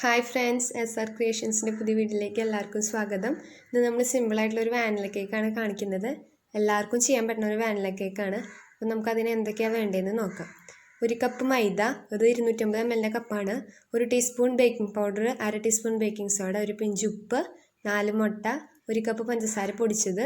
Hi friends S R ക്രിയേഷൻസിന്റെ പുതിയ വീട്ടിലേക്ക് എല്ലാവർക്കും സ്വാഗതം. ഇത് നമ്മൾ സിമ്പിളായിട്ടുള്ള ഒരു വാനില കേക്കാണ് കാണിക്കുന്നത്. എല്ലാവർക്കും ചെയ്യാൻ പറ്റുന്ന ഒരു വാനില കേക്കാണ് അപ്പോൾ നമുക്കതിന് എന്തൊക്കെയാണ് വേണ്ടതെന്ന് നോക്കാം. ഒരു കപ്പ് മൈദ അത് ഇരുന്നൂറ്റമ്പത് എം എല്ലിന്റെ കപ്പാണ് ഒരു ടീസ്പൂൺ ബേക്കിംഗ് പൗഡർ അര ടീസ്പൂൺ ബേക്കിംഗ് സോഡ ഒരു പിഞ്ച് ഉപ്പ് നാല് മുട്ട ഒരു കപ്പ് പഞ്ചസാര പൊടിച്ചത്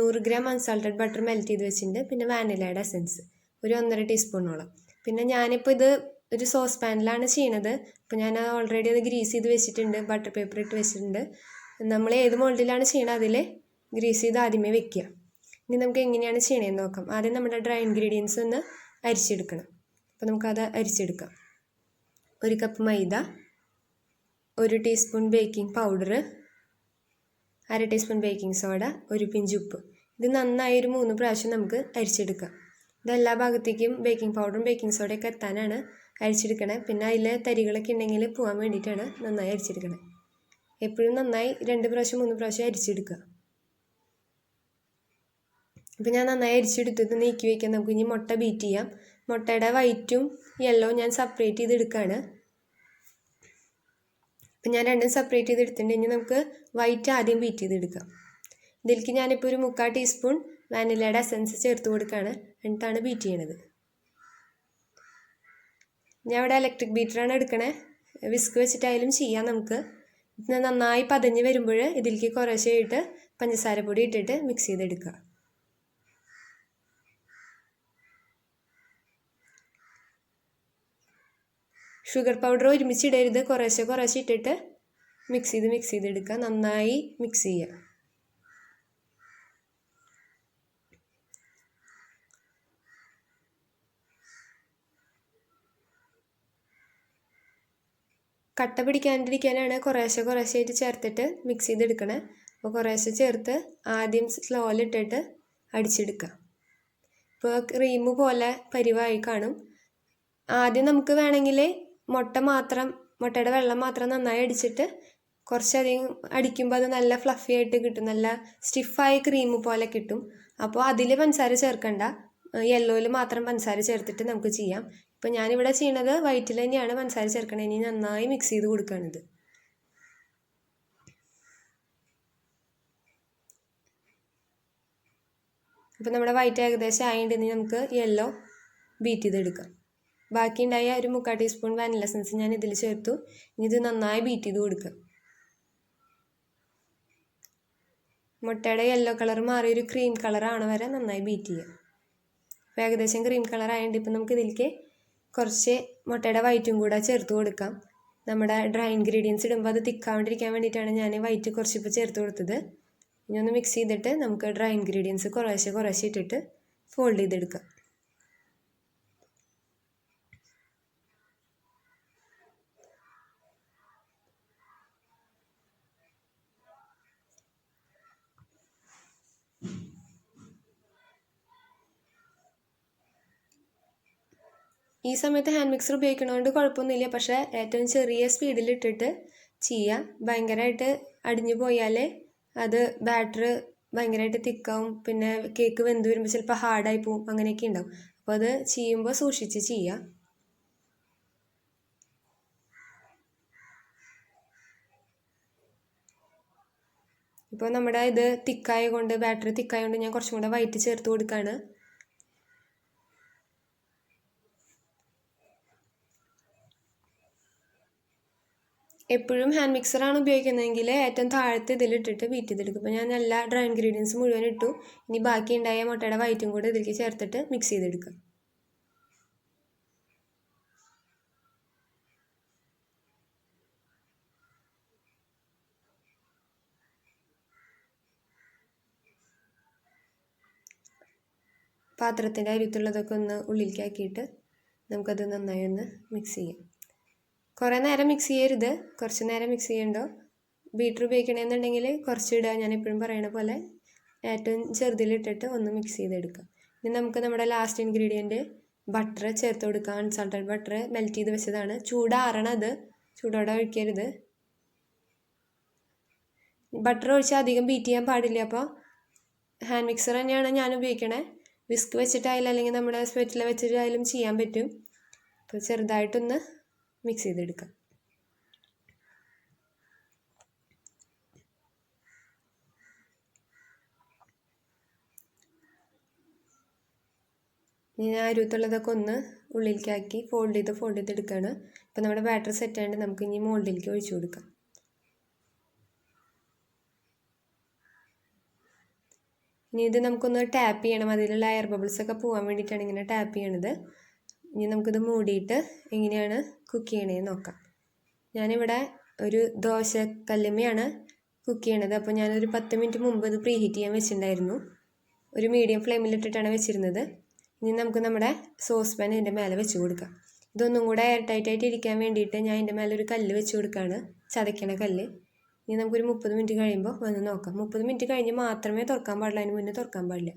നൂറ് ഗ്രാം അൺസാൾട്ടഡ് ബട്ടർ മെൽറ്റ് ചെയ്ത് വെച്ചിട്ടുണ്ട്. പിന്നെ വാനിലയുടെ എസെൻസ് ഒരു ഒന്നര ടീസ്പൂണോളം പിന്നെ ഞാനിപ്പോൾ ഇത് ഒരു സോസ് പാനിലാണ് ചെയ്യണത്. അപ്പോൾ ഞാൻ ഓൾറെഡി അത് ഗ്രീസ് ചെയ്ത് വെച്ചിട്ടുണ്ട്. ബട്ടർ പേപ്പർ ഇട്ട് വെച്ചിട്ടുണ്ട്. നമ്മൾ ഏത് മോൾഡിലാണ് ചെയ്യണത് അതിൽ ഗ്രീസ് ചെയ്ത് ആദ്യമേ വെക്കുക. ഇനി നമുക്ക് എങ്ങനെയാണ് ചെയ്യണതെന്ന് നോക്കാം. ആദ്യം നമ്മുടെ ഡ്രൈ ഇൻഗ്രീഡിയൻസ് ഒന്ന് അരിച്ചെടുക്കണം. അപ്പോൾ നമുക്കത് അരിച്ചെടുക്കാം. ഒരു കപ്പ് മൈദ ഒരു ടീസ്പൂൺ ബേക്കിംഗ് പൗഡർ അര ടീസ്പൂൺ ബേക്കിംഗ് സോഡ ഒരു പിഞ്ച് ഉപ്പ്. ഇത് നന്നായി ഒരു മൂന്ന് പ്രാവശ്യം നമുക്ക് അരിച്ചെടുക്കാം. ഇതെല്ലാ ഭാഗത്തേക്കും ബേക്കിംഗ് പൗഡറും ബേക്കിംഗ് സോഡയൊക്കെ എത്താനാണ് അരിച്ചെടുക്കണേ. പിന്നെ അതിലെ തരികളൊക്കെ ഉണ്ടെങ്കിൽ പോകാൻ വേണ്ടിയിട്ടാണ് നന്നായി അരിച്ചെടുക്കണേ. എപ്പോഴും നന്നായി രണ്ട് പ്രാവശ്യം മൂന്ന് പ്രാവശ്യം അരിച്ചെടുക്കുക. അപ്പം ഞാൻ നന്നായി അരിച്ചെടുത്തത് നീക്കി വയ്ക്കാം നമുക്ക് ഇനി മുട്ട ബീറ്റ് ചെയ്യാം. മുട്ടയുടെ വൈറ്റും യെല്ലോ ഞാൻ സെപ്പറേറ്റ് ചെയ്ത് എടുക്കുകയാണ്. അപ്പം ഞാൻ രണ്ടും സെപ്പറേറ്റ് ചെയ്ത് എടുത്തിട്ടുണ്ട്. ഇനി നമുക്ക് വൈറ്റ് ആദ്യം ബീറ്റ് ചെയ്തെടുക്കാം ഇതിലേക്ക് ഞാനിപ്പോൾ ഒരു മുക്കാൽ ടീസ്പൂൺ വാനിലയുടെ എസൻസ് ചേർത്ത് കൊടുക്കുകയാണ്. എന്നിട്ടാണ് ബീറ്റ് ചെയ്യണത്. ഞാൻ ഇവിടെ ഇലക്ട്രിക് ബീറ്ററാണ് എടുക്കണേ. വിസ്ക് വെച്ചിട്ടായാലും ചെയ്യാം നമുക്ക്. ഇത് നന്നായി പതഞ്ഞ് വരുമ്പോൾ ഇതിലേക്ക് കുറേശ്ശെ ഇട്ട് പഞ്ചസാര പൊടി ഇട്ടിട്ട് മിക്സ് ചെയ്തെടുക്കുക. ഷുഗർ പൗഡർ ഒരുമിച്ച് ഇടരുത്. കുറേശ്ശെ കുറേശ്ശെ ഇട്ടിട്ട് മിക്സ് ചെയ്ത് മിക്സ് ചെയ്തെടുക്കുക. നന്നായി മിക്സ് ചെയ്യുക. കട്ട പിടിക്കാണ്ടിരിക്കാനാണ് കുറേശ്ശെ കുറേശ്ശെയായിട്ട് ചേർത്തിട്ട് മിക്സ് ചെയ്തെടുക്കണേ. അപ്പോൾ കുറേശ്ശെ ചേർത്ത് ആദ്യം സ്ലോയിലിട്ടിട്ട് അടിച്ചെടുക്കുക ഇപ്പോൾ ക്രീം പോലെ പരിവായി കാണും. ആദ്യം നമുക്ക് വേണമെങ്കിൽ മുട്ട മാത്രം മുട്ടയുടെ വെള്ളം മാത്രം നന്നായി അടിച്ചിട്ട് കുറച്ചധികം അടിക്കുമ്പോൾ അത് നല്ല ഫ്ലഫി ആയിട്ട് കിട്ടും. നല്ല സ്റ്റിഫായ ക്രീം പോലെ കിട്ടും. അപ്പോൾ അതിൽ പഞ്ചസാര ചേർക്കണ്ട. യെല്ലോയിൽ മാത്രം പഞ്ചസാര ചേർത്തിട്ട് നമുക്ക് ചെയ്യാം. ഇപ്പം ഞാനിവിടെ ചെയ്യണത് വൈറ്റിൽ തന്നെയാണ് പഞ്ചസാര ചേർക്കണത് ഇനി നന്നായി മിക്സ് ചെയ്ത് കൊടുക്കുകയാണിത് അപ്പം നമ്മുടെ വൈറ്റ് ഏകദേശം ആയതുകൊണ്ട് ഇനി നമുക്ക് യെല്ലോ ബീറ്റ് ചെയ്തെടുക്കാം. ബാക്കി ഉണ്ടായ ഒരു മുക്കാൽ ടീസ്പൂൺ വാനില എസൻസ് ഞാൻ ഇതിൽ ചേർത്തു. ഇനി ഇത് നന്നായി ബീറ്റ് ചെയ്ത് കൊടുക്കുക. മുട്ടയുടെ യെല്ലോ കളർ മാറി ഒരു ക്രീം കളറാണ് വരെ നന്നായി ബീറ്റ് ചെയ്യുക. അപ്പോൾ ഏകദേശം ക്രീം കളർ ആയതുകൊണ്ട് ഇപ്പം നമുക്ക് ഇതിലേക്ക് കുറച്ച് മുട്ടയുടെ വൈറ്റും കൂടെ ചേർത്ത് കൊടുക്കാം. നമ്മുടെ ഡ്രൈ ഇൻഗ്രീഡിയൻസ് ഇടുമ്പോൾ അത് തിക്കാണ്ടിരിക്കാൻ വേണ്ടിയിട്ടാണ് ഞാൻ വൈറ്റ് കുറച്ച് ഇപ്പോൾ ചേർത്ത് കൊടുത്തത്. ഇനി ഒന്ന് മിക്സ് ചെയ്തിട്ട് നമുക്ക് ഡ്രൈ ഇൻഗ്രീഡിയൻസ് കുറേശ്ശെ കുറേശ്ശെ ഇട്ടിട്ട് ഫോൾഡ് ചെയ്തെടുക്കാം. ഈ സമയത്ത് ഹാൻഡ് മിക്സർ ഉപയോഗിക്കണതുകൊണ്ട് കുഴപ്പമൊന്നുമില്ല പക്ഷേ ഏറ്റവും ചെറിയ സ്പീഡിലിട്ടിട്ട് ചെയ്യുക ഭയങ്കരമായിട്ട് അടിഞ്ഞു പോയാൽ അത് ബാറ്റർ ഭയങ്കരമായിട്ട് തിക്കാവും. പിന്നെ കേക്ക് വെന്ത് വരുമ്പോൾ ചിലപ്പോൾ ഹാർഡായി പോവും. അങ്ങനെയൊക്കെ ഉണ്ടാവും. അപ്പോൾ അത് ചെയ്യുമ്പോൾ സൂക്ഷിച്ച് ചെയ്യുക ഇപ്പോൾ നമ്മുടെ ഇത് തിക്കായ കൊണ്ട് ബാറ്ററി തിക്കായ കൊണ്ട് ഞാൻ കുറച്ചും കൂടെ വൈറ്റ് ചേർത്ത് കൊടുക്കുകയാണ് എപ്പോഴും ഹാൻഡ് മിക്സറാണ് ഉപയോഗിക്കുന്നതെങ്കിൽ ഏറ്റവും താഴത്തെ ഇതിലിട്ടിട്ട് വീറ്റ് ചെയ്തെടുക്കും. അപ്പോൾ ഞാൻ എല്ലാ ഡ്രൈ ഇൻഗ്രീഡിയൻസ് മുഴുവൻ ഇട്ടു. ഇനി ബാക്കി ഉണ്ടായ മുട്ടയുടെ വൈറ്റും കൂടെ ഇതിലേക്ക് ചേർത്തിട്ട് മിക്സ് ചെയ്തെടുക്കുക. പാത്രത്തിന്റെ അരിത്തുള്ളതൊക്കെ ഒന്ന് ഉള്ളിലേക്കാക്കിയിട്ട് നമുക്കത് നന്നായി ഒന്ന് മിക്സ് ചെയ്യാം. കുറേ നേരം മിക്സ് ചെയ്യരുത്. കുറച്ച് നേരം മിക്സ് ചെയ്യണ്ടോ? ബീറ്റർ ഉപയോഗിക്കണമെന്നുണ്ടെങ്കിൽ കുറച്ച് ഇടുക ഞാൻ എപ്പോഴും പറയണ പോലെ ഏറ്റവും ചെറുതിലിട്ടിട്ട് ഒന്ന് മിക്സ് ചെയ്തെടുക്കാം. ഇനി നമുക്ക് നമ്മുടെ ലാസ്റ്റ് ഇൻഗ്രീഡിയന്റ് ബട്ടർ ചേർത്ത് കൊടുക്കുക അൺസാൾട്ടഡ് ബട്ടർ മെൽറ്റ് ചെയ്ത് വെച്ചതാണ്. ചൂടാറണത്. ചൂടോടെ ഒഴിക്കരുത്. ബട്ടർ ഒഴിച്ചാൽ അധികം ബീറ്റ് ചെയ്യാൻ പാടില്ല. അപ്പോൾ ഹാൻഡ് മിക്സർ തന്നെയാണ് ഞാൻ ഉപയോഗിക്കണേ. വിസ്ക് വെച്ചിട്ടായാലും അല്ലെങ്കിൽ നമ്മുടെ സ്വെറ്റിൽ വെച്ചിട്ടായാലും ചെയ്യാൻ പറ്റും. അപ്പോൾ ചെറുതായിട്ടൊന്ന് മിക്സ് ചെയ്തെടുക്കാം. ഇനി ആ അരുത്തുള്ളതൊക്കെ ഒന്ന് ഉള്ളിലേക്കാക്കി ഫോൾഡ് ചെയ്ത് ഫോൾഡ് ചെയ്ത് എടുക്കുകയാണ് അപ്പോൾ നമ്മുടെ ബാറ്റർ സെറ്റ് ആയതുകൊണ്ട് നമുക്ക് ഇനി മോൾഡിലേക്ക് ഒഴിച്ചു കൊടുക്കാം. ഇനി ഇത് നമുക്കൊന്ന് ടാപ്പ് ചെയ്യണം. അതിലുള്ള എയർ ബബിൾസ് ഒക്കെ പോകാൻ വേണ്ടിയിട്ടാണ് ഇങ്ങനെ ടാപ്പ് ചെയ്യണത്. ഇനി നമുക്കിത് മൂടിയിട്ട് എങ്ങനെയാണ് കുക്ക് ചെയ്യണേന്ന് നോക്കാം. ഞാനിവിടെ ഒരു ദോശ കല്ലുമ്മയാണ് കുക്ക് ചെയ്യണത്. അപ്പോൾ ഞാനൊരു പത്ത് മിനിറ്റ് മുമ്പ് ഇത് പ്രീ ഹീറ്റ് ചെയ്യാൻ വെച്ചിട്ടുണ്ടായിരുന്നു. ഒരു മീഡിയം ഫ്ലെയിമിലിട്ടിട്ടാണ് വെച്ചിരുന്നത്. ഇനി നമുക്ക് നമ്മുടെ സോസ് പാൻ ഇതിന്റെ മേലെ വെച്ച് കൊടുക്കാം. ഇതൊന്നും കൂടെ എയർ ടൈറ്റ് ആയിട്ട് ഇരിക്കാൻ വേണ്ടിയിട്ട് ഞാൻ ഇതിന്റെ മേലെ ഒരു കല്ല് വെച്ച് കൊടുക്കുകയാണ് ചതയ്ക്കണ കല്ല്. ഇനി നമുക്കൊരു മുപ്പത് മിനിറ്റ് കഴിയുമ്പോൾ വന്ന് നോക്കാം. മുപ്പത് മിനിറ്റ് കഴിഞ്ഞ് മാത്രമേ തുറക്കാൻ പാടുള്ളൂ അതിന് മുന്നേ തുറക്കാൻ പാടില്ല.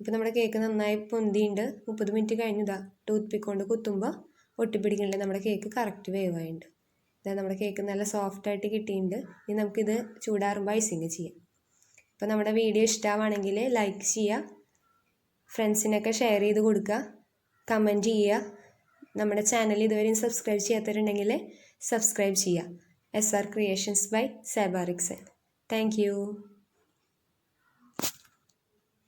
ഇപ്പോൾ നമ്മുടെ കേക്ക് നന്നായി പൊന്തിയുണ്ട്. മുപ്പത് മിനിറ്റ് കഴിഞ്ഞ് ഇതാ ടൂത്ത് പിക്ക് കൊണ്ട് കുത്തുമ്പോൾ ഒട്ടിപ്പിടിക്കണില്ല. നമ്മുടെ കേക്ക് കറക്റ്റ് വേവായിട്ടുണ്ട് ഇതാ നമ്മുടെ കേക്ക് നല്ല സോഫ്റ്റായിട്ട് കിട്ടിയിട്ടുണ്ട് ഇനി നമുക്കിത് ചൂടാറുമ്പോൾ ഐസിങ് ചെയ്യാം. അപ്പോൾ നമ്മുടെ വീഡിയോ ഇഷ്ടമാണെങ്കിൽ ലൈക്ക് ചെയ്യുക ഫ്രണ്ട്സിനൊക്കെ ഷെയർ ചെയ്ത് കൊടുക്കുക കമന്റ് ചെയ്യുക നമ്മുടെ ചാനൽ ഇതുവരെയും സബ്സ്ക്രൈബ് ചെയ്യാത്തവരുണ്ടെങ്കിൽ സബ്സ്ക്രൈബ് ചെയ്യുക എസ് ആർ ക്രിയേഷൻസ് ബൈ സെബാറിക്സൻ താങ്ക് യു